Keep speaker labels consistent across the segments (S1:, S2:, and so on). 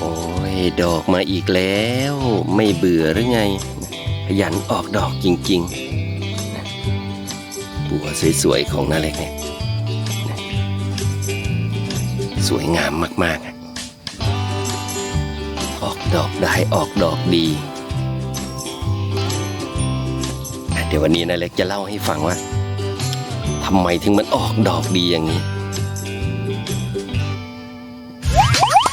S1: โอ้ย ดอกมาอีกแล้ว ไม่เบื่อหรือไง ขยันออกดอกจริงๆบัวสวยๆ ของนาเล็กเนี่ยสวยงามมากๆ ออกดอกได้ออกดอกดี เดี๋ยววันนี้นาเล็กจะเล่าให้ฟังว่าทำไมถึงมันออกดอกดีอย่างนี้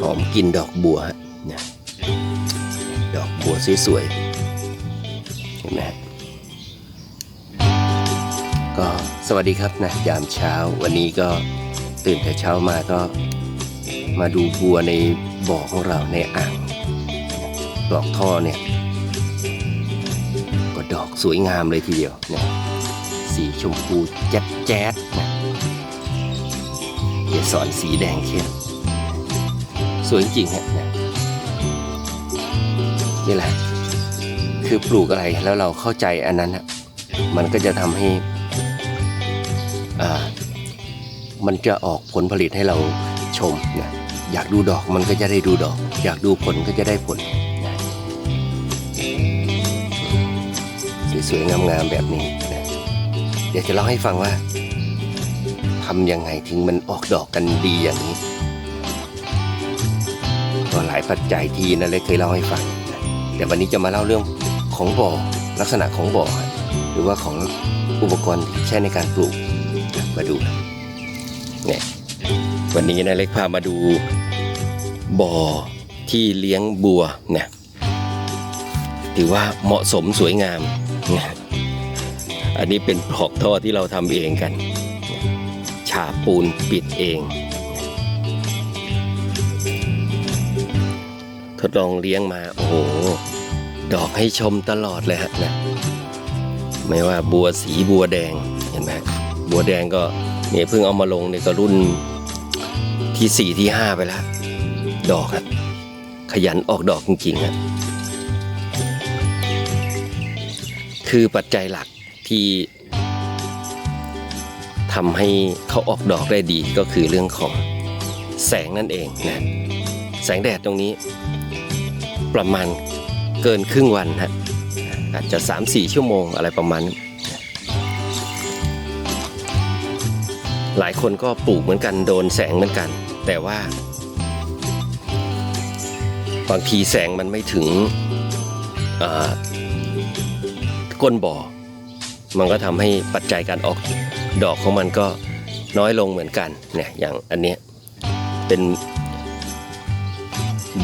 S1: หอมกลินดอกบัวฮะเนี่ยดอกบัวสวยๆเห็นไหมก็สวัสดีครับนะยามเช้าวันนี้ก็ตื่นแต่เช้ามาก็มาดูบัวในบ่อของเราในอ่างดอกท่อเนี่ย ก็ดอกสวยงามเลยทีเดียวเนี่ยสีชมพูแจ๊ดแจ๊ดนะเกสรสีแดงเข้ม สวยจริงฮะเนี่ยนี่แหละ คือปลูกอะไรแล้วเราเข้าใจอันนั้นอะมันก็จะทำให้อ่ามันจะออกผลผลิตให้เราชมนะอยากดูดอกมันก็จะได้ดูดอก อยากดูผลก็จะได้ผลนะสวยๆงามๆแบบนี้นะเดี๋ยวจะเล่าให้ฟังว่าทำยังไงถึงมันออกดอกกันดีอย่างนี้ ปัจจัยทีนั่นเลยเคยเล่าให้ฟังนะเดี๋ยววันนี้จะมาเล่าเรื่องของบ่อลักษณะของบ่อ หรือว่าของอุปกรณ์ใช้ในการปลูกมาดูนะเนี่ยวันนี้นะเล็กพามาดูบ่อที่เลี้ยงบัวนะถือว่าเหมาะสมสวยงามนะอันนี้เป็นปลอกท่อที่เราทำเองกัน ฉาบปูนปิดเอง ดลองเลี้ยงมา โอ้โห ดอกให้ชมตลอดเลยฮะนะ ไม่ว่าบัวสีบัวแดงเห็นไหมบัวแดงก็เนี่ยเพิ่งเอามาลงเนี่ยก็รุ่นที่สี่ที่ห้าไปแล้ว ดอกฮะขยันออกดอกจริงๆฮะคือปัจจัยหลักที่ทำให้เขาออกดอกได้ดีก็คือเรื่องของแสงนั่นเองนะแสงแดดตรงนี้ ประมาณเกินครึ่งวันฮะอาจจะ 3-4 ชั่วโมงอะไรประมาณนี้หลายคนก็ปลูกเหมือนกันโดนแสงเหมือนกัน แต่ว่า บางทีแสงมันไม่ถึงก้นบ่อ มันก็ทำให้ปัจจัยการออกดอกของมันก็น้อยลงเหมือนกันเนี่ยอย่างอันเนี้ยเป็น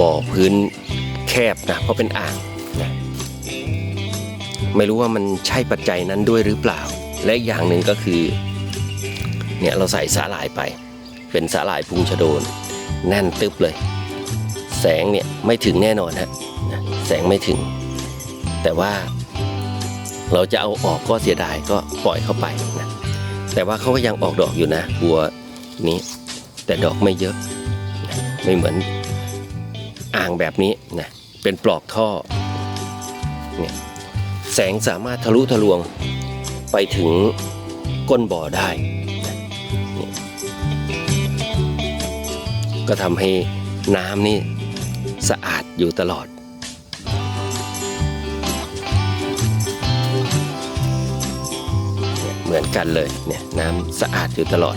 S1: บ่อพื้น แคบนะเพราะเป็นอ่างนะไม่รู้ว่ามันใช่ปัจจัยนั้นด้วยหรือเปล่า และอย่างหนึ่งก็คือเนี่ยเราใส่สาหร่ายไป เป็นสาหร่ายพุงชะโดน แน่นตึบเลย แสงเนี่ยไม่ถึงแน่นอนฮะนะแสงไม่ถึง แต่ว่าเราจะเอาออกก็เสียดายก็ปล่อยเข้าไปนะแต่ว่าเขาก็ยังออกดอกอยู่นะบัวนี้ แต่ดอกไม่เยอะ ไม่เหมือนอ่างแบบนี้นะ เป็นปลอกท่อเนี่ยแสงสามารถทะลุทะลวงไปถึงก้นบ่อได้เนี่ยก็ทำให้น้ำนี่สะอาดอยู่ตลอดเนี่ยเหมือนกันเลยเนี่ยน้ำสะอาดอยู่ตลอด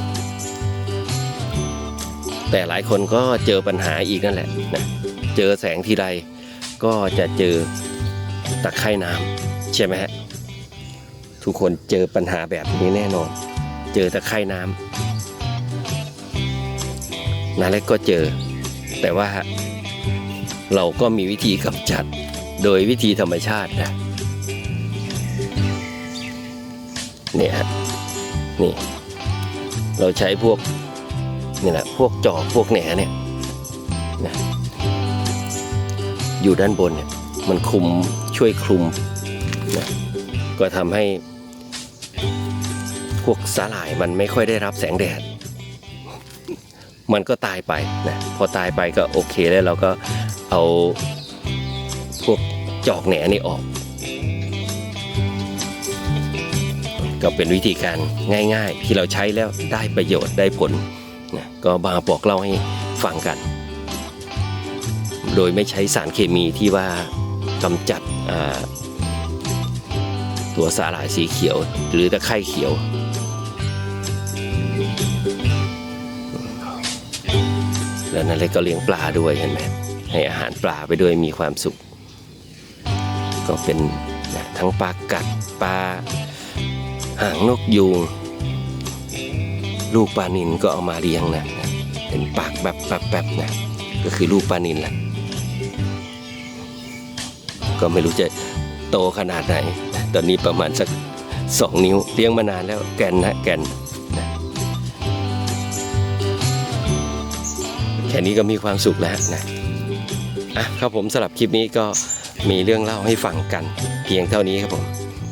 S1: แต่หลายคนก็เจอปัญหาอีกนั่นแหละนะเจอแสงทีไร ก็จะเจอตะไคร่น้ำใช่ไหมฮะทุกคนเจอปัญหาแบบนี้แน่นอน เจอตะไคร่น้ำนาเล็กก็เจอ แต่ว่าเราก็มีวิธีกำจัดโดยวิธีธรรมชาตินะเนี่ยฮะนี่ เราใช้พวกนี่แหละพวกจอกพวกแหนเนี่ยนะ อยู่ด้านบนเนี่ยมันคลุมช่วยคลุมนะก็ทำให้พวกสาหร่ายมันไม่ค่อยได้รับแสงแดด มันก็ตายไปนะพอตายไปก็โอเคแล้วเราก็เอาพวกจอกแหนนี่ออก ก็เป็นวิธีการง่ายๆ ที่เราใช้แล้วได้ประโยชน์ได้ผลนะก็มาบอกเล่าให้ฟังกัน โดยไม่ใช้สารเคมีที่ว่ากำจัดตัวสาหร่ายสีเขียว หรือตะไคร่เขียว แล้วนั่นเล็กก็เลี้ยงปลาด้วยเห็นไหมให้อาหารปลาไปด้วยมีความสุข ก็เป็นทั้งปลากัดปลาหางนกยูงลูกปลานินก็เอามาเลี้ยงนะนะเป็นปากแบบแบบแบบนะ ก็คือลูกปลานินแหละ ก็ไม่รู้จะโตขนาดไหน ตอนนี้ประมาณสักสองนิ้วเลี้ยงมานานแล้วแกนนะแกนนแค่นี้ก็มีความสุขแล้วนะอะครับผมสำหรับคลิปนี้ก็มีเรื่องเล่าให้ฟังกัน เพียงเท่านี้ครับผม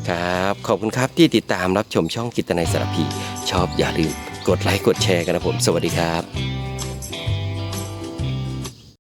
S1: ครับ ขอบคุณครับที่ติดตามรับชมช่องกิตนัยสารพี ชอบอย่าลืม กดไลค์กดแชร์กันนะผม สวัสดีครับ